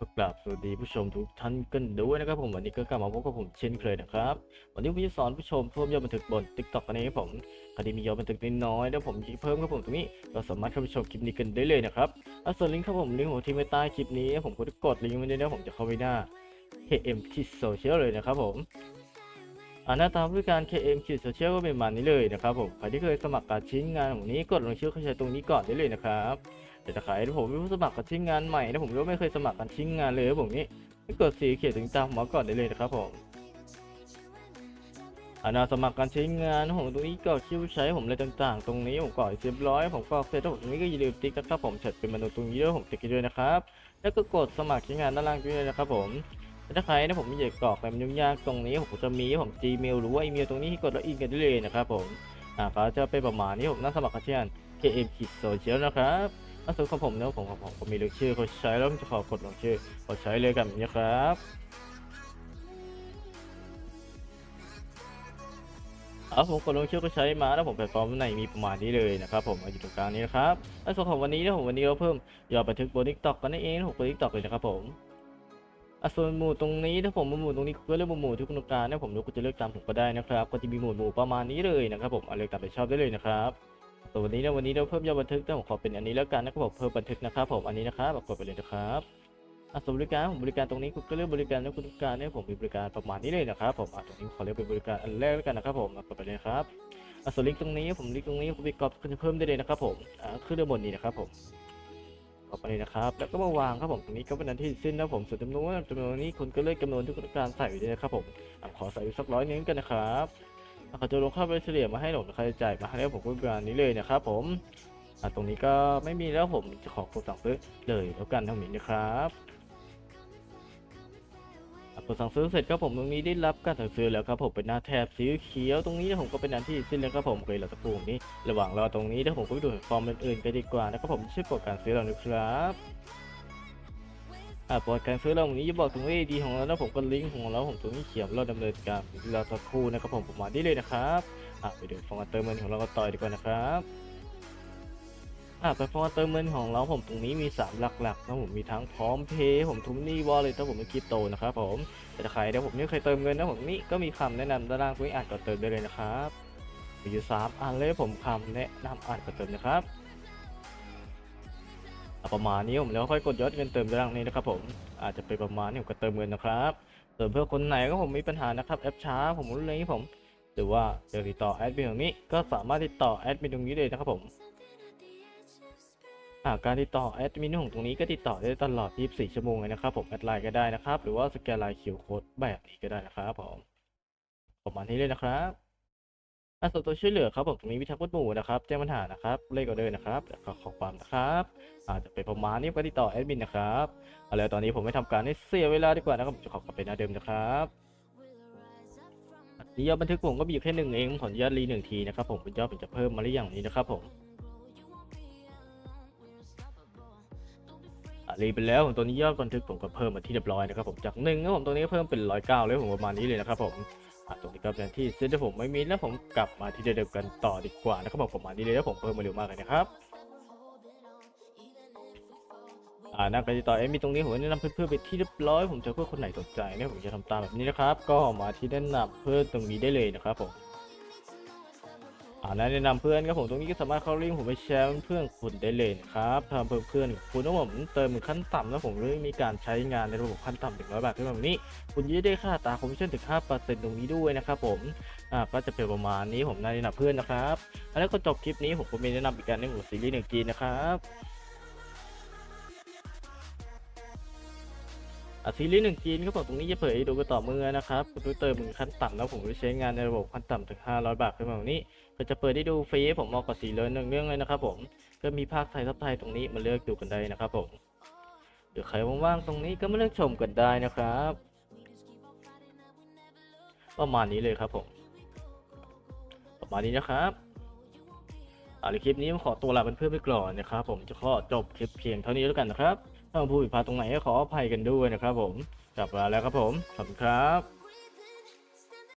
ก็กราบสวัสดีผู้ชมทุกท่านกันด้วยนะครับผมวันนี้ก็กลับมาพบกับผมเช่นเคยนะครับ วันนี้ผมจะสอนผู้ชมเพิ่มยอดบันทึกบน t ิ k t o k กันเองครับผมครที่มียอดบันทึกน้อยแล้วผมจะเพิ่มครับผมตรงนี้ก็สามารถเข้าไปชมคลิปนี้กันได้เลยนะครับแล้วส่วนลิงก์ครับผมลิงก์ของที่ไว้ใต้คลิปนี้ ผมก็จะกดลิงก์ไว้ด้วยนะผมจะเข้าไปหน้า KM ที่โซเชียลเลยนะครับผมอ่าหน้าตาบริการ KM ขีดโซเชียลก็เป็นมานี้เลยนะครับผมใครที่เคยสมัครการชิ้นงานของนี้กดลงชื่อเข้าใช้ตรงนี้ก่อนได้เลยนะครับ แต่ถ้าใครที่ผมเป็นผู้สมัครกับชิ้นงานใหม่นะผมก็ไม่เคยสมัครกันชิ้นงานเลยผมนี่ให้กดสีเขียวถึงตามหมอก่อนได้เลยนะครับผมอานาสมัครการใช้งานผมตรงนี้ก็คิวใช้ผมอะไรต่างๆ ตรงนี้ผมก็เรียบร้อยผมก็เสร็จแล้วผมตรงนี้ก็อย่าลืมติ๊กนะครับผมเสร็จเป็นมนุษย์ตรงนี้ด้วยผมติ๊กด้วยนะครับแล้วก็กดสมัครใช้งานด้านล่างด้วยนะครับผมถ้าใครนะผมไม่อยากกรอกอะไรมันยุ่งยากตรงนี้ผมจะมีผม Gmail หรือว่าอีเมลตรงนี้ให้กดล็อกอินกันได้เลยนะครับผมอ่าก็จะเป็นประมาณนี้ผมน่าสมัครกับที่งาน KM คิดโซเชียลนะครับ ถ้าส่วนของผมเนี่ยผมของผมผมมีเลขชื่อเขาใช้แล้วจะขอกดลงชื่อเขาใช้เลยกันนี้ครับเอาผมกดลงชื่อเขาใช้มาแล้วผมแพลตฟอร์มในมีประมาณนี้เลยนะครับผมอยู่ตรงกลางนี้นะครับแล้วส่วนของวันนี้เนี่ยผมวันนี้เราเพิ่มยอดบันทึกบนทิกตอกกันนั่นเองผมบนทิกตอกเลยนะครับผมอส่วนหมู่ตรงนี้ถ้าผมหมู่ตรงนี้ก็เลือกหมู่ที่คุณต้องการเนี่ยผมเลือกคุณจะเลือกตามผมก็ได้นะครับ ก็จะมีหมู่หมู่ประมาณนี้เลยนะครับผมเอาเลือกตามใจชอบได้เลยนะครับ ส่วันนี้นะวันนี้เราเพิ่มยอดบันทึกแต่ผมขอเป็นอันนี้แล้วกันนะครับผมเพิ่มบันทึกนะครับผมอันนี้นะครับกดไปเลยนะครับอะส่วบริการผมบริการตรงนี้คุณก็เลือกบริการแล้วคุณต้องการเนี่ยผมมีบริการประมาณนี้เลยนะครับผมอะตรงนี้ขอเลือกเป็นบริการอันแรกแล้วกันนะครับผมกดไปเลยครับอะส่วนลิงก์ตรงนี้ผมลิงก์ตรงนี้ผมไปกรอบก็จะเพิ่มได้เลยนะครับผมขึ้นด้านบนนี้นะครับผมกดไปเลยนะครับ แล้วก็มาวางครับผมตรงนี้ก็เป็นอันที่สิ้นนะผมส่วนจำนวนจำนวนนี้คุณก็เลือกจำนวนที่คุณต้องการใส่ไว้ด้วยนะครับผมขอใส่สักร้อยนึงกันนะครับ เขาจะลงค่าไปเฉลี่ยมาให้ผมค่าใจ่ายมาให้แล้วผมก็ประมาณนี้เลยนะครับผมตรงนี้ก็ไม่มีแล้วผมจะขอกดสั่งซื้อเลยแล้วกันเท่านี้นะครับกดสั่งซื้อเสร็จครับผมตรงนี้ได้รับการสั่งซื้อแล้วครับผมเป็นหน้าแถบสีเขียวตรงนี้ผมก็เป็นอันที่สิ้นแล้วครับผมเคยเราสักครู่นี้ ระหว่างรอตรงนี้ถ้าผมก็ไปดูฟอร์มอื่นๆกันดีกว่านะครับผมช่วยกดการซื้อเรานะครับ อ่าโปรดการซื้อเราวันนี้จะบอกถึงว่าดีของเราแล้วผมก็ลิงก์ของเราผมตรงนี้เขียนเราดำเนินการเราสักครู่นะครับผมประมาณนี้เลยนะครับอะไปดูฟองเติมเงินของเราก็ต่อยดีกว่านะครับอะไปฟองเติมเงินของเราผมตรงนี้มี 3 หลักๆนะผมมีทั้งพร้อมเพย์ผมทุมนี่วอลเลยถ้าผมไม่คริปโตนะครับผมแต่ถ้าใครเดี๋ยวผมไม่เคยเติมเงินนะผมนี่ก็มีคำแนะนำด้านล่างตรงนี้อ่านก็เติมได้เลยนะครับมีอยู่สามอันเลยผมคำแนะนำอ่านก็เติมนะครับ ประมาณนี้ผมแล้วค่อยกดยอดเงินเติมด้านล่างนี้นะครับผมอาจจะเป็นประมาณนี้ผมก็เติมเงินนะครับเติมเพื่อคนไหนก็ผมมีปัญหานะครับแอปช้าผมรู้เลยผม หรือว่าจะติดต่อแอดมินตรงนี้ก็สามารถติดต่อแอดมินตรงนี้เลยนะครับผมาการติดต่อแอดมินของตรงนี้ก็ติดต่อได้ตลอด 24 ชั่วโมงเลยนะครับผมแอดไลน์ก็ได้นะครับ หรือว่าสแกนไลน์คิวโค้ดแบบนี้ก็ได้นะครับผมประมาณนี้เลยนะครับ อาส่วนตัวช่วยเหลือครับผมตรงนี้วิทักษ์วัดหมู่นะครับแจ้งปัญหานะครับเลขออเดอร์นะครับแล้วก็ข้อความนะครับอาจจะเป็นประมาณนี้ก็ติดต่อแอดมินนะครับเอาล้วตอนนี้ผมไม่ทำการให้เสียเวลาดีกว่านะครับผมจะขอกลับไปหน้าเดิมนะครับนี่ยอดบันทึกผมก็มีอยู่แค่หนึ่งเองผมขออนุญาตรีหนึ่งทีนะครับผมเป็นยอดผมจะเพิ่มมาหรือยังนี้นะครับผมรีไปแล้วผมตัวนี้ยอดบันทึกผมก็เพิ่มมาที่เรียบร้อยนะครับผมจากหนึ่งผมตัวนี้เพิ่มเป็นร้อยเก้าเลยผมประมาณนี้เลยนะครับผม ตรงนี้ก็เป็นที่เซตที่ผมไม่มีแล้วผมกลับมาที่เดิมกันต่อดีกว่านะครับผมประมาณนี้เลยแล้วผมเพิ่มมาเร็วมากเลยนะครับอ่านะกการติดต่อเอ็มมีตรงนี้ผมแนะนำเพื่อนๆไปที่เรียบร้อยผมจะเพื่อคนไหนสนใจเนี่ยผมจะทำตามแบบนี้นะครับ ก็มาที่แนะนำเพื่อนตรงนี้ได้เลยนะครับผม อ่าแนะนำเพื่อนครับผมตรงนี้ก็สามารถเข้าลิงก์ผมไปแชร์เพื่อนคุณได้เลยนะครับทำเพื่อนเพื่อนคุณต้องผมเติมขั้นต่ำนะผมเรื่องมีการใช้งานในระบบขั้นต่ำถึงร้อยบาทขึ้นมาแบบนี้ คุณจะได้ค่าตาคอมมิชชั่นถึงค่าเปอร์เซ็นต์ตรงนี้ด้วยนะครับผมอ่าก็จะเป็นประมาณนี้ผมแนะนำเพื่อนนะครับแล้วก็จบคลิปนี้ผมก็มีแนะนำอีกการหนึงของซีรีส์หนึ่งจีนนะครับ ซีรีส์หนึ่งจีนครับผมตรงนี้จะเผยให้ดูกันต่อเมื่อนะครับคุณต้องเติมขั้นต่ำแล้วผมจะใช้งานในระบบขั้นต่ำถึง 500 บาทขึ้นมาแบบนี้ก็จะเปิดได้ดูฟรีผมมองกับสีเลยหนึ่งเรื่องเลยนะครับผมก็มีภาคไทยทับไทยตรงนี้มาเลือกดูกันได้นะครับผมเดี๋ยวใครว่างๆตรงนี้ก็มาเลือกชมกันได้นะครับประมาณนี้เลยครับผมประมาณนี้นะครับอ่าคลิปนี้ผมขอตัวลาเพื่อนๆไปก่อนนะครับ ผมจะขอจบคลิปเพียงเท่านี้แล้วกันนะครับ ถ้าผมพูดผิดพลาดตรงไหนก็ขออภัยกันด้วยนะครับผม กลับมาแล้วครับผม ขอบคุณครับ